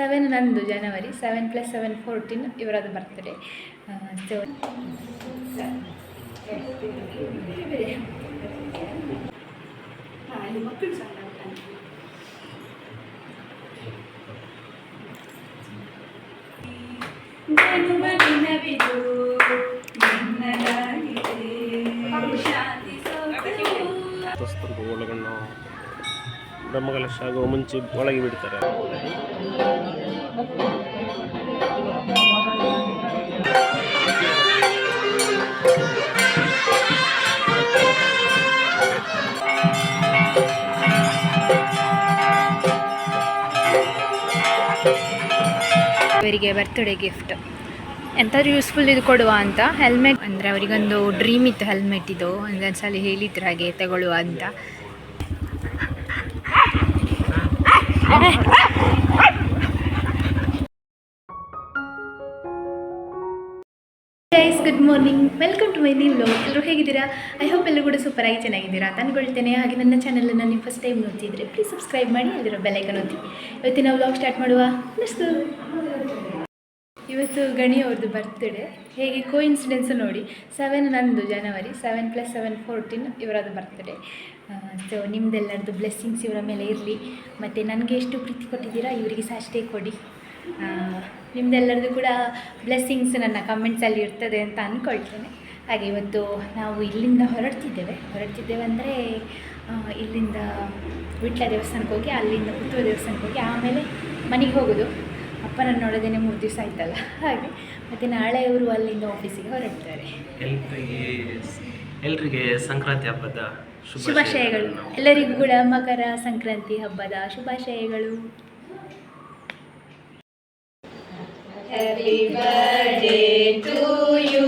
Seven ನಂದು ಜನವರಿ seven plus seven fourteen ಇವರದ್ದು birthday so ಮಕ್ಕಳು ಸಹ ಜನ್ಮದಿನವಿದು ನಿನ್ನದಾಗಿದೆ ಶಾಂತಿ ಸೌಖ್ಯವು ಮತಸ್ಥರು ಒಳಗಣ್ಣು ಬ್ರಹ್ಮಕಲಶ ಆಗುವ ಮುಂಚೆ ಒಳಗೆ ಬಿಡ್ತಾರೆ. ಅವರಿಗೆ ಬರ್ತ್ಡೇ ಗಿಫ್ಟ್ ಎಂಥಾದ್ರೂ ಯೂಸ್ಫುಲ್ ಇದು ಕೊಡುವ ಅಂತ ಹೆಲ್ಮೆಟ್ ಅಂದರೆ ಅವರಿಗೊಂದು ಡ್ರೀಮ್ ಇತ್ತು ಹೆಲ್ಮೆಟ್ ಇದು. ಒಂದು ಸಲ ಹೇಳಿದ್ರು ಹಾಗೆ ತಗೊಳ್ಳುವ ಅಂತ. Guys good morning welcome to my new vlog ಎಲ್ಲರೂ ಹೇಗಿದ್ದೀರಾ? ಐ ಹೋಪ್ ಎಲ್ಲರೂ ಕೂಡ ಸೂಪರ್ ಆಗಿ ಚೆನ್ನಾಗಿದ್ದೀರಾ. ತಂದ್ಕೊಳ್ತೇನೆ. ಹಾಗೆ ನನ್ನ ಚಾನಲನ್ನು ನೀವು ಫಸ್ಟ್ ಟೈಮ್ ನೋಡ್ತಿದ್ರೆ ಪ್ಲೀಸ್ ಸಬ್ಸ್ಕ್ರೈಬ್ ಮಾಡಿ, ಅಲ್ಲಿರೋ ಬೆಲ್ಲೈಕನ್ ಒತ್ತಿ. ಇವತ್ತಿನ ವ್ಲಾಗ್ ಸ್ಟಾರ್ಟ್ ಮಾಡುವ. ನೆಕ್ಸ್ಟ್ ಇವತ್ತು ಗಣಿ ಅವ್ರದ್ದು ಬರ್ತ್ಡೇ ಹೇಗೆ ಕೋ ಇನ್ಸಿಡೆನ್ಸ್ ನೋಡಿ. ಸೆವೆನ್ ನಂದು ಜನವರಿ ಸೆವೆನ್ ಪ್ಲಸ್ ಸೆವೆನ್ ಫೋರ್ಟೀನ್ ಇವರದ್ದು ಬರ್ತ್ಡೇ ಸೊ ನಿಮ್ದೆಲ್ಲರದ್ದು ಬ್ಲೆಸ್ಸಿಂಗ್ಸ್ ಇವರ ಮೇಲೆ ಇರಲಿ. ಮತ್ತು ನನಗೆ ಎಷ್ಟು ಪ್ರೀತಿ ಕೊಟ್ಟಿದ್ದೀರಾ, ಇವರಿಗೆ ಸಹ ಅಷ್ಟೇ ಕೊಡಿ. ನಿಮ್ದೆಲ್ಲರದ್ದು ಕೂಡ ಬ್ಲೆಸ್ಸಿಂಗ್ಸ್ ನನ್ನ ಕಮೆಂಟ್ಸಲ್ಲಿ ಇರ್ತದೆ ಅಂತ ಅಂದ್ಕೊಳ್ತೇನೆ ಹಾಗೆ ಇವತ್ತು ನಾವು ಇಲ್ಲಿಂದ ಹೊರಡ್ತಿದ್ದೇವೆ. ಹೊರಡ್ತಿದ್ದೇವೆ ಅಂದರೆ ಇಲ್ಲಿಂದ ವಿಟ್ಲ ದೇವಸ್ಥಾನಕ್ಕೆ ಹೋಗಿ, ಅಲ್ಲಿಂದ ಪುತ್ತೂರು ದೇವಸ್ಥಾನಕ್ಕೆ ಹೋಗಿ, ಆಮೇಲೆ ಮನೆಗೆ ಹೋಗೋದು. ಅಪ್ಪನ ನೋಡೋದೇನೆ ಮೂರು ದಿವಸ ಆಯ್ತಲ್ಲ. ಹಾಗೆ, ಮತ್ತು ನಾಳೆ ಇವರು ಅಲ್ಲಿಂದ ಆಫೀಸಿಗೆ ಹೊರಡ್ತಾರೆ. ಎಲ್ರಿಗೆ ಎಲ್ರಿಗೆ ಸಂಕ್ರಾಂತಿ ಹಬ್ಬದ ಶುಭಾಶಯಗಳು ಎಲ್ಲರಿಗೂ ಕೂಡ ಮಕರ ಸಂಕ್ರಾಂತಿ ಹಬ್ಬದ ಶುಭಾಶಯಗಳು Happy birthday to you.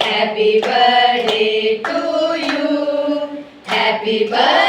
Happy birthday to you. Happy birthday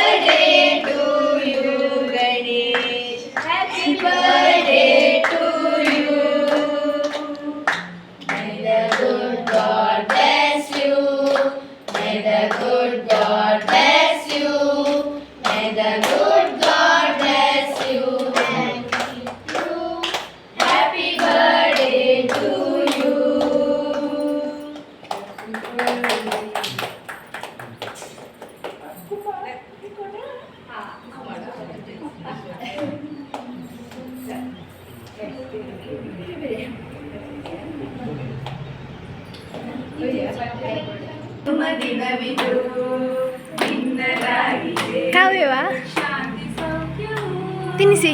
ತಿನ್ನಿಸಿ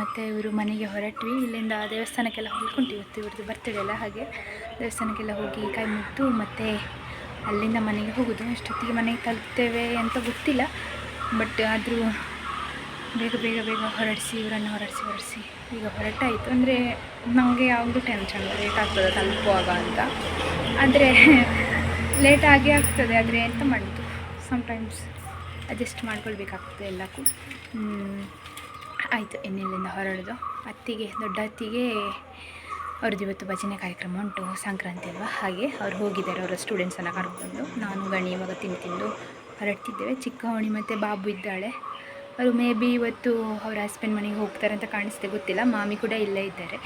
ಮತ್ತು ಇವರು ಮನೆಗೆ ಹೊರಟ್ವಿ. ಇಲ್ಲಿಂದ ದೇವಸ್ಥಾನಕ್ಕೆಲ್ಲ ಹೊಲ್ಕೊಂಡು ಇವತ್ತು. ಇವ್ರದ್ದು ಬರ್ತಡೇ ಅಲ್ಲ ಹಾಗೆ. ದೇವಸ್ಥಾನಕ್ಕೆಲ್ಲ ಹೋಗಿ ಕೈ ಮುಗಿದು ಮತ್ತು ಅಲ್ಲಿಂದ ಮನೆಗೆ ಹೋಗೋದು. ಎಷ್ಟೊತ್ತಿಗೆ ಮನೆಗೆ ತಲುಪ್ತೇವೆ ಅಂತ ಗೊತ್ತಿಲ್ಲ. ಬಟ್ ಆದರೂ ಬೇಗ ಬೇಗ ಬೇಗ ಹೊರಡಿಸಿ, ಇವರನ್ನು ಹೊರಡಿಸಿ ಹೊರಡಿಸಿ. ಈಗ ಹೊರಟಾಯಿತು. ಅಂದರೆ ನಮಗೆ ಯಾವುದು ಟೆನ್ಷನ್ ಲೇಟ್ ಆಗ್ತದೆ ತಲುಪುವಾಗ ಅಂತ. ಆದರೆ ಲೇಟ್ ಆಗೇ ಆಗ್ತದೆ. ಆದರೆ ಎಂತ ಮಾಡೋದು? ಸಮ್ಟೈಮ್ಸ್ ಅಡ್ಜಸ್ಟ್ ಮಾಡ್ಕೊಳ್ಬೇಕಾಗ್ತದೆ ಎಲ್ಲಕ್ಕೂ. ಆಯಿತು, ಇನ್ನಿಲ್ಲಿಂದ ಹೊರಡೋದು. ಅತ್ತಿಗೆ, ದೊಡ್ಡ ಅತ್ತಿಗೆ ಅವ್ರದ್ದು ಇವತ್ತು ಭಜನೆ ಕಾರ್ಯಕ್ರಮ ಉಂಟು, ಸಂಕ್ರಾಂತಿ ಅಲ್ವಾ? ಹಾಗೆ ಅವ್ರು ಹೋಗಿದ್ದಾರೆ, ಅವರ ಸ್ಟೂಡೆಂಟ್ಸನ್ನು ಕರ್ಕೊಂಡು ನಾನು, ಗಣಿ, ಇವಾಗ ತಿಂದು ತಿಂದು ಹೊರಡ್ತಿದ್ದೇವೆ. ಚಿಕ್ಕವಣಿ ಮತ್ತು ಬಾಬು ಇದ್ದಾಳೆ. ಅವರು ಮೇ ಬಿ ಇವತ್ತು ಅವ್ರ ಹಸ್ಬೆಂಡ್ ಮನೆಗೆ ಹೋಗ್ತಾರೆ ಅಂತ ಕಾಣಿಸ್ತೆ ಗೊತ್ತಿಲ್ಲ. ಮಾಮಿ ಕೂಡ ಇಲ್ಲೇ ಇದ್ದಾರೆ.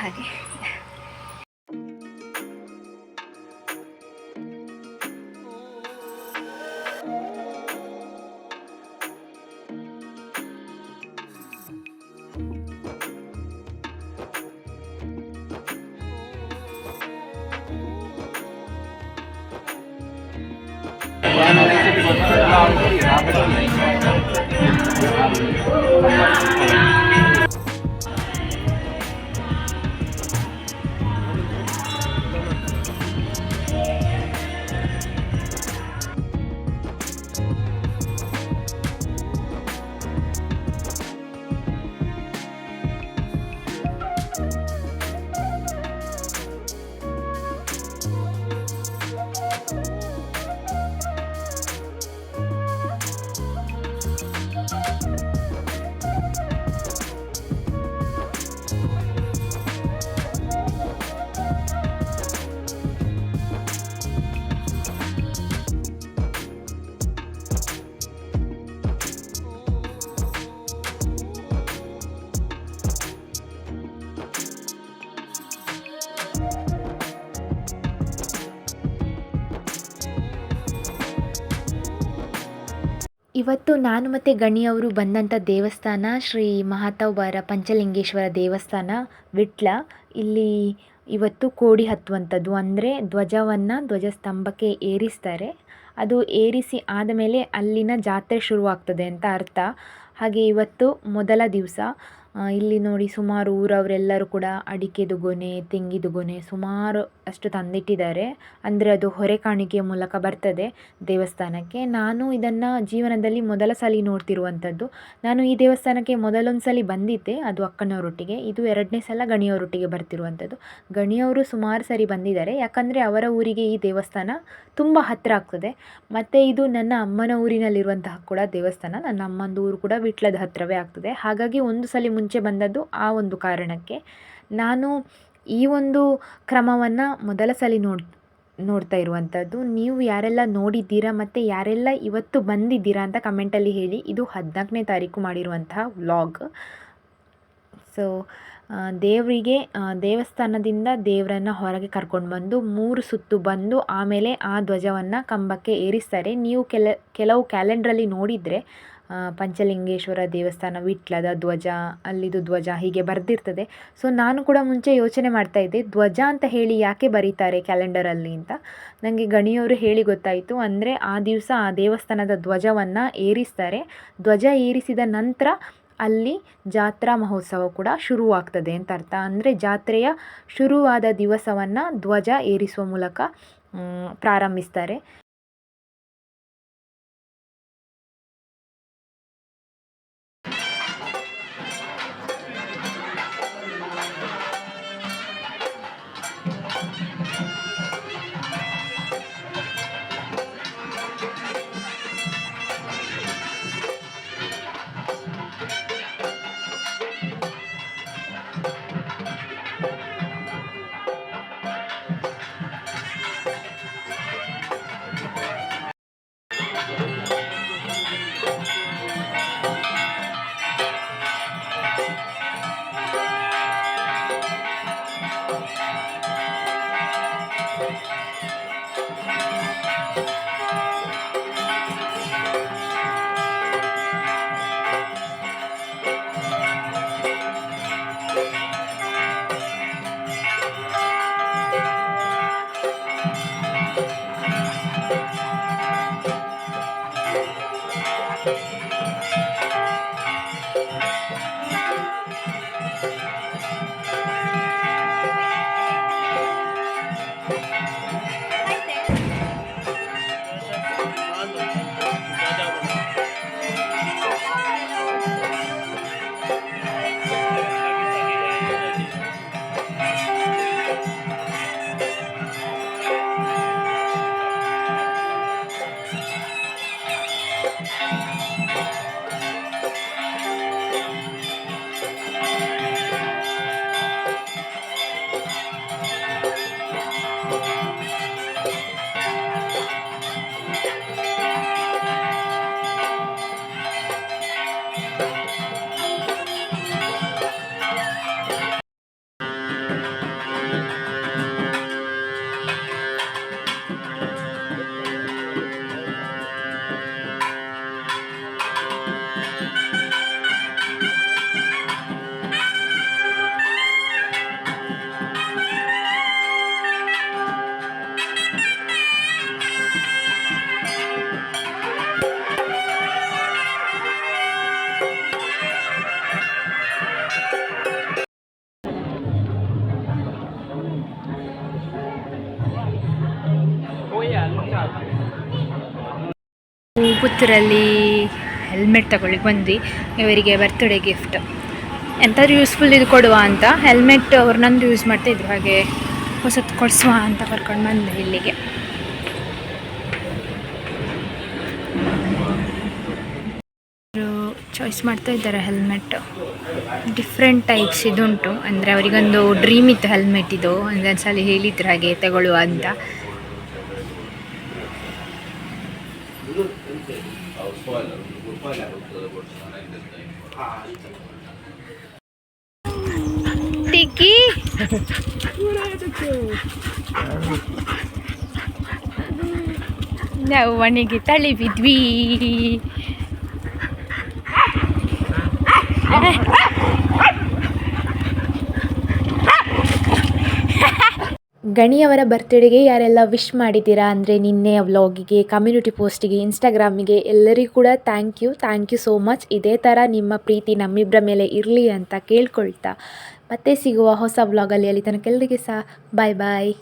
ಹಾಗೆ. ಇವತ್ತು ನಾನು ಮತ್ತು ಗಣಿಯವರು ಬಂದಂಥ ದೇವಸ್ಥಾನ ಶ್ರೀ ಮಹಾತೌಬಾರ ಪಂಚಲಿಂಗೇಶ್ವರ ದೇವಸ್ಥಾನ, ವಿಟ್ಲ. ಇಲ್ಲಿ ಇವತ್ತು ಕೋಡಿ ಹತ್ತುವಂಥದ್ದು. ಅಂದರೆ ಧ್ವಜವನ್ನು ಧ್ವಜಸ್ತಂಭಕ್ಕೆ ಏರಿಸ್ತಾರೆ. ಅದು ಏರಿಸಿ ಆದಮೇಲೆ ಅಲ್ಲಿನ ಜಾತ್ರೆ ಶುರುವಾಗ್ತದೆ ಅಂತ ಅರ್ಥ. ಹಾಗೆ ಇವತ್ತು ಮೊದಲ ದಿವಸ. ಇಲ್ಲಿ ನೋಡಿ ಸುಮಾರು ಊರವರೆಲ್ಲರೂ ಕೂಡ ಅಡಿಕೆದು ಗೊನೆ, ತೆಂಗಿದು ಗೊನೆ ಸುಮಾರು ಅಷ್ಟು ತಂದಿಟ್ಟಿದ್ದಾರೆ. ಅಂದರೆ ಅದು ಹೊರೆ ಕಾಣಿಕೆಯ ಮೂಲಕ ಬರ್ತದೆ ದೇವಸ್ಥಾನಕ್ಕೆ. ನಾನು ಇದನ್ನು ಜೀವನದಲ್ಲಿ ಮೊದಲ ಸಲ ನೋಡ್ತಿರುವಂಥದ್ದು. ನಾನು ಈ ದೇವಸ್ಥಾನಕ್ಕೆ ಮೊದಲೊಂದು ಸಲ ಬಂದಿದ್ದೆ, ಅದು ಅಕ್ಕನವರೊಟ್ಟಿಗೆ. ಇದು ಎರಡನೇ ಸಲ ಗಣಿಯವರೊಟ್ಟಿಗೆ ಬರ್ತಿರುವಂಥದ್ದು. ಗಣಿಯವರು ಸುಮಾರು ಸರಿ ಬಂದಿದ್ದಾರೆ. ಯಾಕಂದರೆ ಅವರ ಊರಿಗೆ ಈ ದೇವಸ್ಥಾನ ತುಂಬ ಹತ್ತಿರ ಆಗ್ತದೆ. ಮತ್ತು ಇದು ನನ್ನ ಅಮ್ಮನ ಊರಿನಲ್ಲಿರುವಂತಹ ಕೂಡ ದೇವಸ್ಥಾನ. ನನ್ನ ಅಮ್ಮಂದು ಊರು ಕೂಡ ವಿಟ್ಲದ ಹತ್ತಿರವೇ ಆಗ್ತದೆ. ಹಾಗಾಗಿ ಒಂದು ಸಲ ಮುಂಚೆ ಬಂದದ್ದು ಆ ಒಂದು ಕಾರಣಕ್ಕೆ. ನಾನು ಈ ಒಂದು ಕ್ರಮವನ್ನು ಮೊದಲ ಸಲ ನೋಡ್, ನೋಡ್ತಾ ಇರುವಂಥದ್ದು ನೀವು ಯಾರೆಲ್ಲ ನೋಡಿದ್ದೀರಾ ಮತ್ತು ಯಾರೆಲ್ಲ ಇವತ್ತು ಬಂದಿದ್ದೀರಾ ಅಂತ ಕಮೆಂಟಲ್ಲಿ ಹೇಳಿ. ಇದು ಹದಿನಾಲ್ಕನೇ ತಾರೀಕು ಮಾಡಿರುವಂತಹ ವ್ಲಾಗ್ ಸೊ ದೇವರಿಗೆ ದೇವಸ್ಥಾನದಿಂದ ದೇವರನ್ನು ಹೊರಗೆ ಕರ್ಕೊಂಡು ಬಂದು ಮೂರು ಸುತ್ತು ಬಂದು ಆಮೇಲೆ ಆ ಧ್ವಜವನ್ನು ಕಂಬಕ್ಕೆ ಏರಿಸ್ತಾರೆ. ನೀವು ಕೆಲ, ಕೆಲವು ಕ್ಯಾಲೆಂಡ್ರಲ್ಲಿ ನೋಡಿದರೆ ಪಂಚಲಿಂಗೇಶ್ವರ ದೇವಸ್ಥಾನ, ವಿಟ್ಲದ ಧ್ವಜ, ಅಲ್ಲಿದು ಧ್ವಜ ಹೀಗೆ ಬರೆದಿರ್ತದೆ. ಸೊ ನಾನು ಕೂಡ ಮುಂಚೆ ಯೋಚನೆ ಮಾಡ್ತಾ ಇದ್ದೆ, ಧ್ವಜ ಅಂತ ಹೇಳಿ ಯಾಕೆ ಬರೀತಾರೆ ಕ್ಯಾಲೆಂಡರಲ್ಲಿ ಅಂತ. ನನಗೆ ಗಣಿಯವರು ಹೇಳಿ ಗೊತ್ತಾಯಿತು, ಅಂದರೆ ಆ ದಿವಸ ಆ ದೇವಸ್ಥಾನದ ಧ್ವಜವನ್ನು ಏರಿಸ್ತಾರೆ. ಧ್ವಜ ಏರಿಸಿದ ನಂತರ ಅಲ್ಲಿ ಜಾತ್ರಾ ಮಹೋತ್ಸವ ಕೂಡ ಶುರುವಾಗ್ತದೆ ಅಂತ ಅರ್ಥ. ಅಂದರೆ ಜಾತ್ರೆಯ ಶುರುವಾದ ದಿವಸವನ್ನು ಧ್ವಜ ಏರಿಸುವ ಮೂಲಕ ಪ್ರಾರಂಭಿಸ್ತಾರೆ. ಪುತ್ತೂರಲ್ಲಿ ಹೆಲ್ಮೆಟ್ ತಗೊಳ್ಳಿ ಬಂದ್ವಿ. ಇವರಿಗೆ ಬರ್ತ್ಡೇ ಗಿಫ್ಟ್ ಎಂಥಾದ್ರೂ ಯೂಸ್ಫುಲ್ ಇದು ಕೊಡುವ ಅಂತ. ಹೆಲ್ಮೆಟ್ ಅವ್ರು ನಂದು ಯೂಸ್ ಮಾಡ್ತಾಯಿದ್ರು ಹಾಗೆ ಹೊಸತು ಕೊಡಿಸುವ ಅಂತ ಕರ್ಕೊಂಡು ಬಂದೆ ಇಲ್ಲಿಗೆ. ಚಾಯ್ಸ್ ಮಾಡ್ತಾ ಇದ್ದಾರೆ ಹೆಲ್ಮೆಟ್ ಡಿಫ್ರೆಂಟ್ ಟೈಪ್ಸ್ ಇದುಂಟು. ಅಂದರೆ ಅವರಿಗೊಂದು ಡ್ರೀಮ್ ಇತ್ತು ಹೆಲ್ಮೆಟ್ ಇದು. ಒಂದೊಂದು ಸಲ ಹೇಳಿದ್ರು ಹಾಗೆ ತಗೊಳ್ಳುವ ಅಂತ. ಟಿಕ್ಕಿ ನಾವು ಮನೆಗೆ ತಳಿ ಗಣಿಯವರ ಬರ್ತ್ಡೇಗೆ ಯಾರೆಲ್ಲ ವಿಶ್ ಮಾಡಿದ್ದೀರಾ ಅಂದರೆ ನಿನ್ನೆಯ ವ್ಲಾಗಿಗೆ ಕಮ್ಯುನಿಟಿ ಪೋಸ್ಟಿಗೆ ಇನ್ಸ್ಟಾಗ್ರಾಮಿಗೆ ಎಲ್ಲರಿಗೂ ಕೂಡ thank you thank you so much ಇದೇ ಥರ ನಿಮ್ಮ ಪ್ರೀತಿ ನಮ್ಮಿಬ್ಬರ ಮೇಲೆ ಇರಲಿ ಅಂತ ಕೇಳ್ಕೊಳ್ತಾ. ಮತ್ತೆ ಸಿಗುವ ಹೊಸ ವ್ಲಾಗಲ್ಲಿ ಅಲ್ಲಿ ತನಕ ಎಲ್ಲರಿಗೆ ಸಹ ಬಾಯ್ ಬಾಯ್